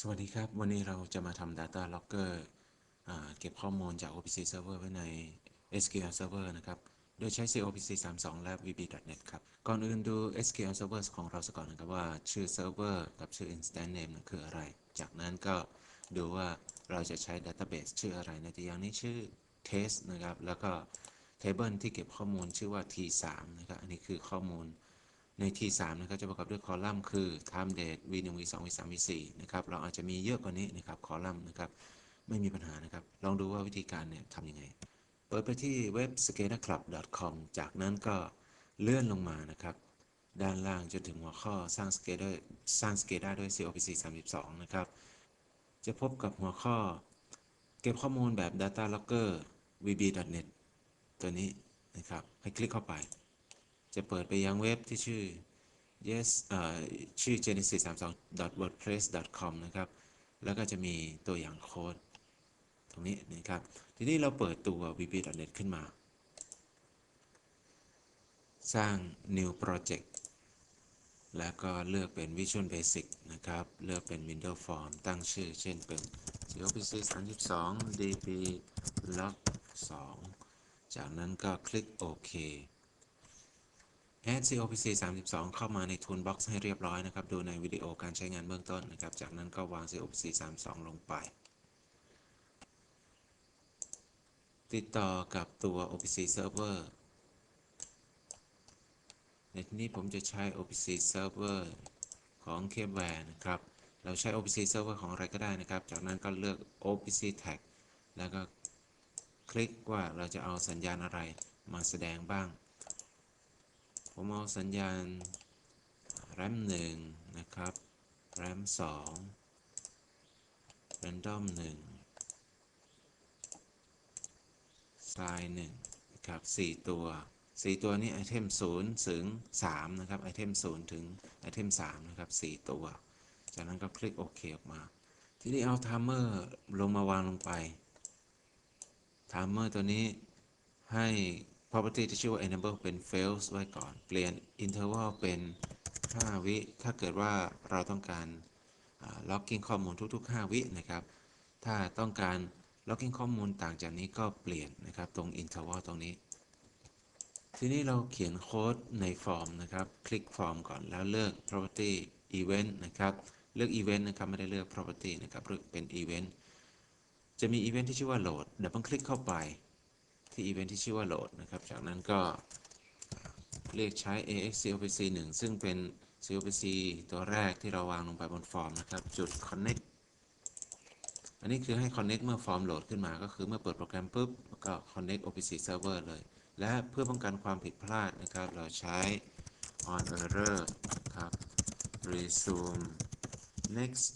สวัสดีครับ วันนี้เราจะมาทำ Data Logger อ่าเก็บข้อมูลจาก OPC Server ไว้ใน SQL Server นะครับ โดยใช้ COPC 32และ VB.NET ครับ ก่อนอื่นดู SQL Server ของเราสักก่อนนะครับว่าชื่อ Server กับชื่อ Instance Name คืออะไร จากนั้นก็ดูว่าเราจะใช้ Database ชื่ออะไรในตัวอย่างนี้ชื่อ Test นะครับ แล้วก็ Table ที่เก็บข้อมูลชื่อว่า T3 นะครับ อันนี้คือข้อมูล ใน T3 นะครับจะประกอบด้วยคอลัมน์คือ time date v1 v2 v3 v4 นะครับเราอาจจะมีเยอะกว่านี้นะครับคอลัมน์นะครับไม่มีปัญหานะครับ ลองดูว่าวิธีการเนี่ยทำยังไง เปิดไปที่เว็บ skaterclub.com จากนั้นก็เลื่อนลงมานะครับ ด้านล่างจนถึงหัวข้อสร้าง Skater สร้าง Skater ด้วย COPC 32 นะครับ จะพบกับหัวข้อ เก็บข้อมูลแบบ Data Logger VB.NET ตัวนี้นะครับ ให้คลิกเข้าไป จะเปิดไปยังเว็บที่ชื่อ yes อชื่อ genesis 32 wordpress com นะครับ แล้วก็จะมีตัวอย่างโค้ดตรงนี้นะครับ ทีนี้เราเปิดตัว vb.net ขึ้นมา สร้าง new project แล้วก็เลือกเป็น Visual Basic นะครับ เลือกเป็น Windows Form ตั้งชื่อ เช่นเป็น COPC 32 db log 2 จากนั้นก็คลิกโอเค Add COPC 32 เข้ามาใน Toolbox ให้เรียบร้อยนะครับ ดูในวิดีโอการใช้งานเบื้องต้นนะครับ จากนั้นก็วาง COPC 32 ลงไป ติดต่อกับตัว OPC Server ในที่นี้ผมจะใช้ OPC Server ของ Capeware นะครับ เราใช้ OPC Server ของอะไรก็ได้นะครับ จากนั้นก็เลือก OPC Tag แล้วก็คลิกว่าเราจะเอาสัญญาณอะไรมาแสดงบ้าง ผมเอาสัญญาณ RAM 1 นะครับ RAM 2 Random 1 Size 1นะครับ 4 ตัว 4 ตัวนี้ไอเทม0ถึง 3 นะครับ ไอเทม0ถึงไอเทม3นะครับ 4 ตัว จากนั้นก็คลิกโอเคออกมา ทีนี้เอาไทม์เมอร์ลงมาวางลงไปไทม์เมอร์ตัวนี้ให้ property ที่ชื่อว่า enable เป็น fails ไว้ก่อน เปลี่ยน interval เป็น 5 วิ ถ้าเกิดว่าเราต้องการ logging ข้อมูลทุก ๆ 5 วินะครับ ถ้าต้องการ logging ข้อมูลต่างจากนี้ก็เปลี่ยนนะครับ ตรง interval ตรงนี้ ทีนี้เราเขียนโค้ดในฟอร์มนะครับ คลิกฟอร์มก่อนแล้วเลือก property event นะครับ เลือก event นะครับ ไม่ได้เลือก property นะครับ เลือกเป็น event จะมี event ที่ชื่อว่า load เดับเบิลคลิกเข้าไป ที่ event ที่ชื่อว่า load นะครับ จากนั้นก็เรียกใช้ ax copc 1 ซึ่งเป็น copc ตัวแรกที่เราวางลงไปบนฟอร์มนะครับ จุด connect อันนี้คือให้ connect เมื่อฟอร์มโหลดขึ้นมา ก็คือเมื่อเปิดโปรแกรมปุ๊บก็ connect opc server เลย และเพื่อป้องกันความผิดพลาดนะครับ เราใช้ on error ครับ resume next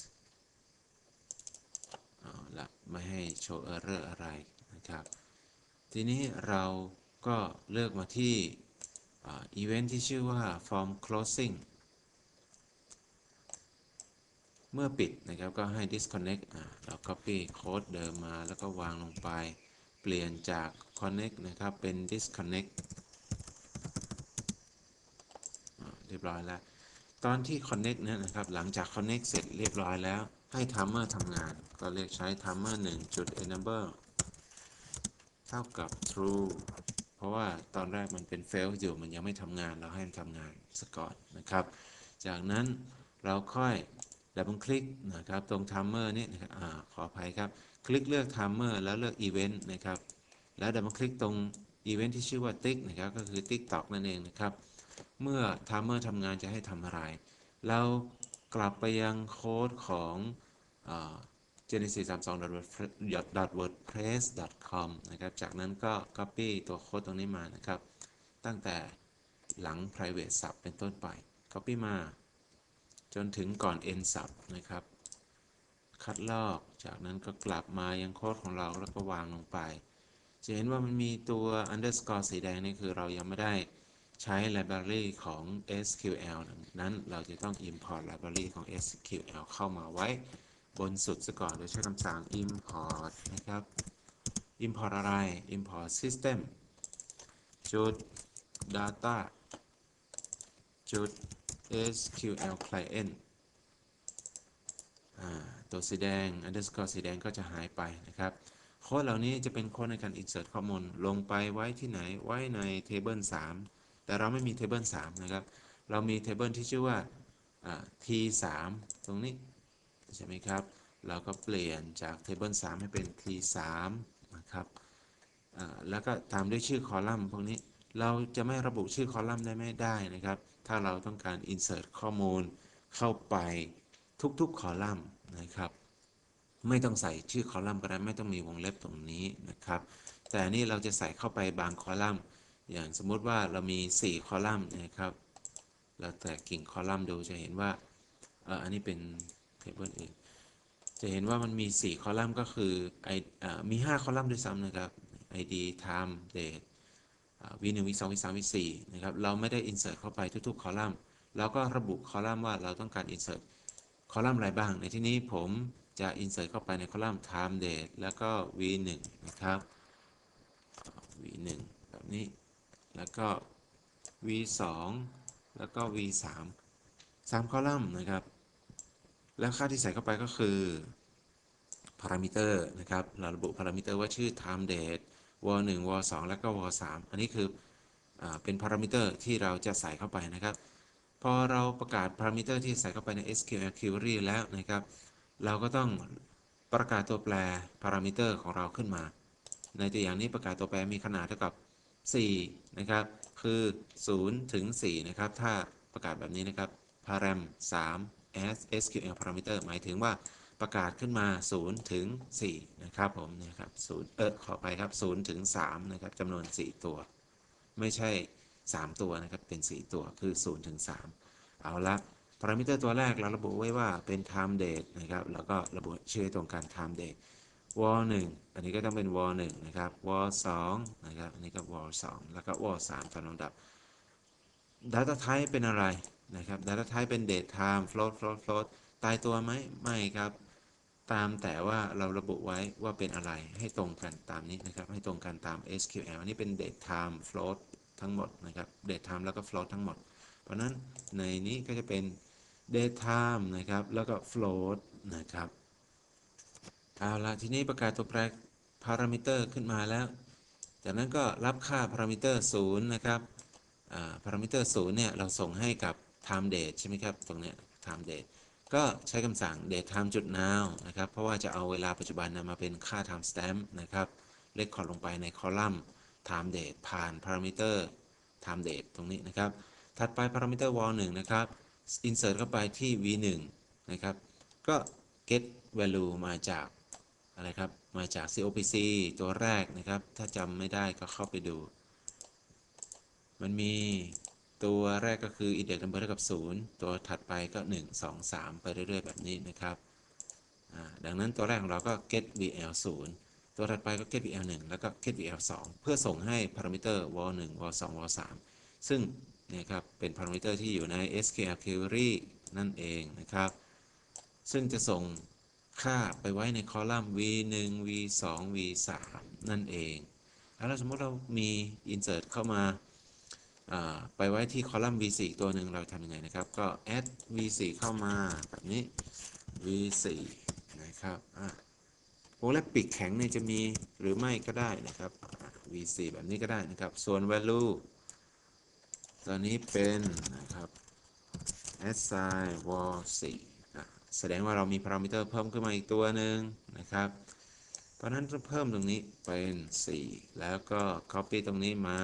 เอาละไม่ให้โชว์ error อะไรนะครับ ทีนี้เราก็เลือกมาที่อีเวนท์ที่ชื่อว่า form closing เมื่อปิดนะครับก็ให้ disconnect เรา copy โค้ดเดิมมาแล้วก็วางลงไป เปลี่ยนจาก connect นะครับ เป็น disconnect เรียบร้อยแล้ว ตอนที่ connect เนี่ยนะครับ หลังจาก connect เสร็จเรียบร้อยแล้ว ให้ timer ทำงาน ก็เรียกใช้ timer 1จุด enable เท่ากับ true เพราะว่าตอนแรกมันเป็น fail อยู่มันยังไม่ทำงานเราให้มันทำงานสก่อนนะครับ จากนั้นเราค่อยดับเบิลคลิกนะครับตรง timer นี่นะครับอขออภัยครับ คลิกเลือก timer แล้วเลือก event นะครับ แล้วดับเบิลคลิกตรง event ที่ชื่อว่า tick นะครับก็คือ TikTok นั่นเองนะครับ เมื่อ timer ทำงานจะให้ทำอะไร เรากลับไปยังโค้ดของ genesis 32 wordpress com นะครับ จากนั้นก็ copy ตัวโค้ดตรงนี้มานะครับ ตั้งแต่หลัง private sub เป็นต้นไป copy มา จนถึงก่อน end sub นะครับ คัดลอก จากนั้นก็กลับมายังโค้ดของเราแล้วก็วางลงไป จะเห็นว่ามันมีตัว underscore สีแดงนี่คือเรายังไม่ได้ใช้ library ของ SQL นั้น เราจะต้อง import library ของ SQL เข้ามาไว้ บนสุดซะก่อนโดยใช้คำสั่ง import นะครับ import อะไร import system จุด data จุด SQL client ตัวสีแดง underscore สีแดงก็จะหายไปนะครับ โค้ดเหล่านี้จะเป็นโค้ดในการ insert ข้อมูล ลงไปไว้ที่ไหน ไว้ใน table 3 แต่เราไม่มี table 3 นะครับ เรามี table ที่ชื่อว่า t 3 ตรงนี้ ใช่ไหมครับ เราก็เปลี่ยนจาก table 3 ให้เป็น t 3นะครับแล้วก็ตามด้วยชื่อคอลัมน์พวกนี้เราจะไม่ระบุชื่อคอลัมน์ได้ไม่ได้นะครับ ถ้าเราต้องการ insert ข้อมูลเข้าไปทุกๆคอลัมน์นะครับ ไม่ต้องใส่ชื่อคอลัมน์ก็ได้ไม่ต้องมีวงเล็บตรงนี้นะครับ แต่นี่เราจะใส่เข้าไปบางคอลัมน์ อย่างสมมุติว่าเรามี 4 คอลัมน์นะครับ เราแต่กิ่งคอลัมน์ดูจะเห็นว่าอันนี้เป็น เบิลอื่นจะเห็นว่ามันมี 4 คอลัมน์ก็คือไออมี 5 คอลัมน์ด้วยซ้ำนะครับ ID time date วีหนึ่งวีสองวีสามวีสี่นะครับ เราไม่ได้ insert เข้าไปทุกๆ คอลัมน์เราก็ระบุคอลัมน์ว่าเราต้องการ insert คอลัมน์อะไรบ้าง ในที่นี้ผมจะ insert เข้าไปในคอลัมน์ time date แล้วก็ v1 นะครับ v1 แบบนี้ แล้วก็ v2 แล้วก็ v3 สามคอลัมน์นะครับ แล้วค่าที่ใส่เข้าไปก็คือพารามิเตอร์นะครับเราระบุพารามิเตอร์ว่าชื่อ time date w 1 w 2แล้วก็ w 3อันนี้คืออเป็นพารามิเตอร์ที่เราจะใส่เข้าไปนะครับ พอเราประกาศพารามิเตอร์ที่ใส่เข้าไปใน SQL query แล้วนะครับ เราก็ต้องประกาศตัวแปรพารามิเตอร์ของเราขึ้นมา ในตัวอย่างนี้ประกาศตัวแปรมีขนาดเท่ากับ 4 นะครับ คือ 0 ถึง 4 นะครับ ถ้าประกาศแบบนี้นะครับ param 3 as SQL parameter หมายถึงว่าประกาศขึ้นมา 0 ถึง 4 นะครับผมนะครับ0เออขอไปครับ 0 ถึง 3 นะครับจำนวน 4 ตัว ไม่ใช่ 3 ตัวนะครับ เป็น 4 ตัวคือ 0 ถึง 3 เอาละพารามิเตอร์ตัวแรกเราระบุไว้ว่าเป็น time date นะครับ แล้วก็ระบุชื่อตรงกัน time date w 1อันนี้ก็ต้องเป็น w 1นะครับ w 2นะครับ อันนี้ก็ w 2แล้วก็ w 3ตามลำดับ Data type เป็นอะไรนะครับ Data type เป็น date time float float float ตายตัวไหมไม่ครับ ตามแต่ว่าเราระบุไว้ว่าเป็นอะไรให้ตรงกันตามนี้นะครับ ให้ตรงกันตาม SQL อันนี้เป็น date time float ทั้งหมดนะครับ date time แล้วก็ float ทั้งหมด เพราะนั้นในนี้ก็จะเป็น date time นะครับ แล้วก็ float นะครับเอาละทีนี้ประกาศตัวแปรพารามิเตอร์ขึ้นมาแล้ว จากนั้นก็รับค่าพารามิเตอร์0นะครับ พารามิเตอร์0เนี่ยเราส่งให้กับ time date ใช่ไหมครับ ตรงเนี้ย time date ก็ใช้คำสั่ง date time จุด now นะครับ เพราะว่าจะเอาเวลาปัจจุบันนะมาเป็นค่า time stamp นะครับ เลขคอลงไปในคอลัมน์ time date ผ่านพารามิเตอร์ time date ตรงนี้นะครับ ถัดไปพารามิเตอร์ wall 1นะครับ insert เข้าไปที่ v1 นะครับ ก็ get value มาจากอะไรครับ มาจาก COPC ตัวแรกนะครับ ถ้าจำไม่ได้ก็เข้าไปดู มันมีตัวแรกก็คือ index number เท่ากับ 0 ตัวถัดไปก็ 1 2 3 ไปเรื่อย ๆ แบบนี้นะครับ ดังนั้นตัวแรกของเราก็ get vl 0 ตัวถัดไปก็ get vl 1 แล้วก็ get vl 2 เพื่อส่งให้พารามิเตอร์ wall 1 wall 2 wall 3 ซึ่งนี่ครับเป็นพารามิเตอร์ที่อยู่ใน SQL query นั่นเองนะครับ ซึ่งจะส่งค่าไปไว้ในคอลัมน์ v1 v2 v3 นั่นเอง แล้วสมมติเรามี insert เข้ามา ไปไว้ที่คอลัมน์ v4 ตัวหนึ่งเราทำยังไงนะครับ ก็ add v4 เข้ามาแบบนี้ v4 นะครับวงเล็บปีกแข็งเนี่ยจะมีหรือไม่ก็ได้นะครับ v4 แบบนี้ก็ได้นะครับ ส่วน value ตัวนี้เป็นนะครับ assign wall 4แสดงว่าเรามีพารามิเตอร์เพิ่มขึ้นมาอีกตัวหนึ่งนะครับเพราะนั้นเพิ่มตรงนี้เป็น 4 แล้วก็ copy ตรงนี้มา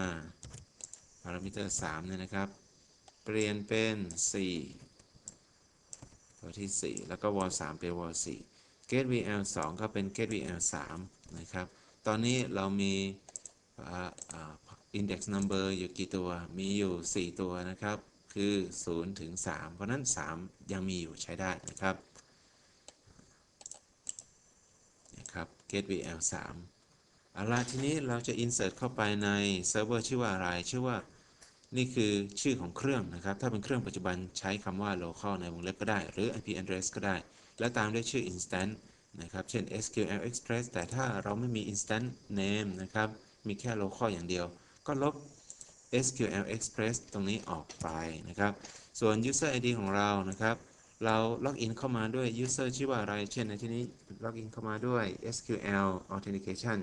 พารามิเตอร์3เนี่ยนะครับ เปลี่ยนเป็น 4 ตัวที่ 4 แล้วก็ wall 3เป็น wall 4 get vl 2ก็เป็น get vl 3นะครับ ตอนนี้เรามี index number อยู่กี่ตัว มีอยู่ 4 ตัวนะครับ คือ 0 ถึง 3 เพราะนั้น 3 ยังมีอยู่ใช้ได้นะครับนะครับ get vl 3เอาละทีนี้เราจะ insert เข้าไปในเซิร์ฟเวอร์ชื่อว่าอะไร ชื่อว่า นี่คือชื่อของเครื่องนะครับ ถ้าเป็นเครื่องปัจจุบันใช้คำว่า local ในวงเล็บก็ได้ หรือ IP address ก็ได้ แล้วตามด้วยชื่อ instance นะครับ เช่น SQL Express แต่ถ้าเราไม่มี instance name นะครับ มีแค่ local อย่างเดียว ก็ลบ SQL Express ตรงนี้ออกไปนะครับ ส่วน user ID ของเรานะครับ เราล็อกอินเข้ามาด้วย user ชื่อว่าอะไร เช่นในที่นี้ล็อกอินเข้ามาด้วย SQL authentication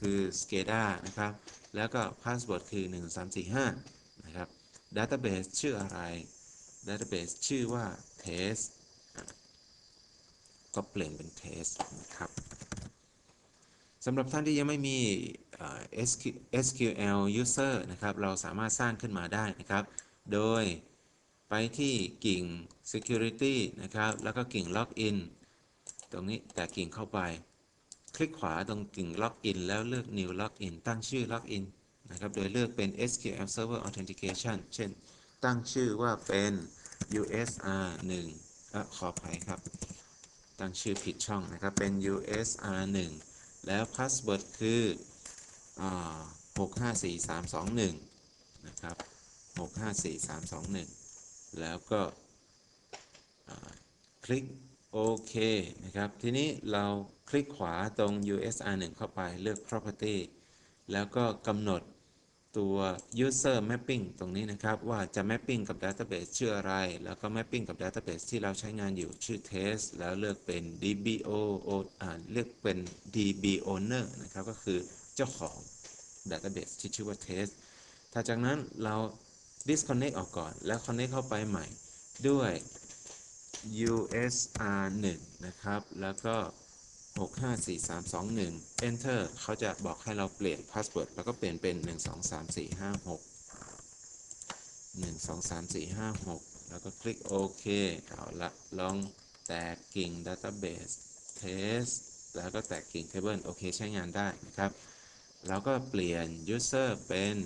คือ SCADA นะครับ แล้วก็ password คือ 1345 database ชื่ออะไร database ชื่อว่า test ก็เปลี่ยนเป็น test นะครับสำหรับท่านที่ยังไม่มี SQ- SQL user นะครับ เราสามารถสร้างขึ้นมาได้นะครับ โดยไปที่กิ่ง security นะครับ แล้วก็กิ่ง login ตรงนี้แต่กิ่งเข้าไป คลิกขวาตรงกิ่ง login แล้วเลือก new login ตั้งชื่อ login นะครับ โดยเลือกเป็น SQL Server Authentication เช่น ตั้งชื่อว่าเป็น USR 1อ่อขออภัยครับ ตั้งชื่อผิดช่องนะครับ เป็น USR 1แล้ว password คืออ่า654321 นะครับ 654321 แล้วก็คลิกโอเคนะครับ ทีนี้เราคลิกขวาตรง USR 1เข้าไปเลือก property แล้วก็กำหนด ตัว user mapping ตรงนี้นะครับ ว่าจะ mapping กับ database ชื่ออะไร แล้วก็ mapping กับ database ที่เราใช้งานอยู่ชื่อ test แล้วเลือกเป็น dbo เลือกเป็น db owner นะครับ ก็คือเจ้าของ database ที่ชื่อว่า test ถ้าจากนั้นเรา disconnect ออกก่อน แล้ว connect เข้าไปใหม่ด้วย USR 1นะครับ แล้วก็ 654321 enter เขาจะบอกให้เราเปลี่ยน password แล้วก็เปลี่ยนเป็น 123456 123456 แล้วก็คลิกโอเคเอาละลองแตกกิ่ง database test แล้วก็แตกกิ่ง table โอเคใช้งานได้นะครับ แล้วก็เปลี่ยน user เป็น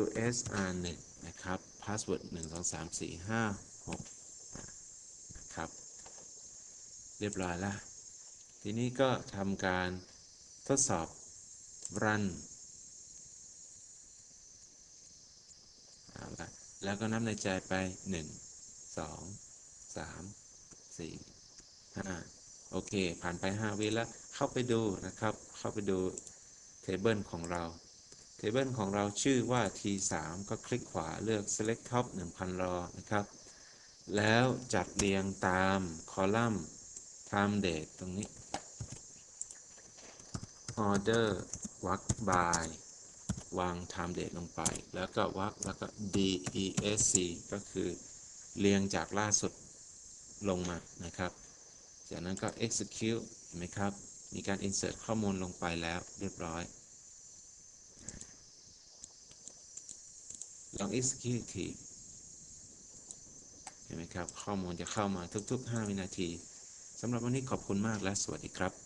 USR 1 นะครับ password 123456 เรียบร้อยแล้วทีนี้ก็ทำการทดสอบ run เอาละแล้วก็นับในใจไป 1 2 3 4 5 โอเค ผ่านไป 5 วิแล้ว เข้าไปดูนะครับ เข้าไปดูเทเบิลของเรา เทเบิลของเราชื่อว่า T3 ก็คลิกขวาเลือก select top 1000รอนะครับ แล้วจัดเรียงตามคอลัมน์ time date ตรงนี้ order วัก by วาง time date ลงไป แล้วก็วักแล้วก็ desc ก็คือเรียงจากล่าสุดลงมานะครับ จากนั้นก็ execute เห็นไหมครับ มีการ insert ข้อมูลลงไปแล้วเรียบร้อย ลอง execute ทีเห็นไหมครับ ข้อมูลจะเข้ามาทุก ๆ 5 วินาที สำหรับวันนี้ขอบคุณมากและสวัสดีครับ